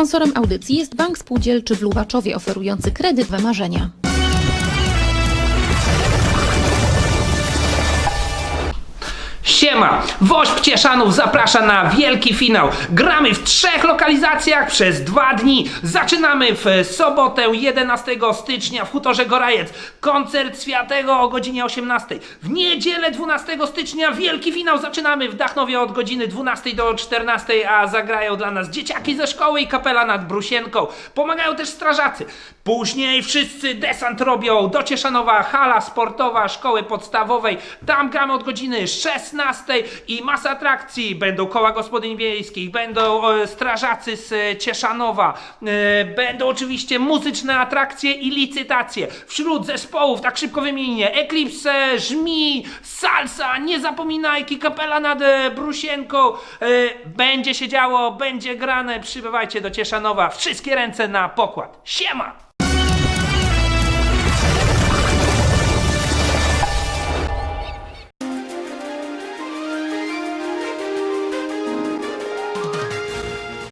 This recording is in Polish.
Sponsorem audycji jest Bank Spółdzielczy w oferujący kredyt we marzenia. Siema! Woźb Cieszanów zaprasza na wielki finał. Gramy w trzech lokalizacjach przez dwa dni. Zaczynamy w sobotę 11 stycznia w Hutorze Gorajec. Koncert Świętego o godzinie 18. W niedzielę 12 stycznia wielki finał. Zaczynamy w Dachnowie od godziny 12 do 14, a zagrają dla nas dzieciaki ze szkoły i kapela nad Brusienką. Pomagają też strażacy. Później wszyscy desant robią do Cieszanowa, hala sportowa szkoły podstawowej. Tam gramy od godziny 16 i masa atrakcji. Będą koła gospodyń wiejskich, będą e, strażacy z Cieszanowa, e, będą oczywiście muzyczne atrakcje i licytacje. Wśród zespołów, tak szybko wymienię, Eclipse, Żmi, Salsa, nie zapominajki, kapela nad e, Brusienką. Będzie się działo, będzie grane. Przybywajcie do Cieszanowa. Wszystkie ręce na pokład. Siema!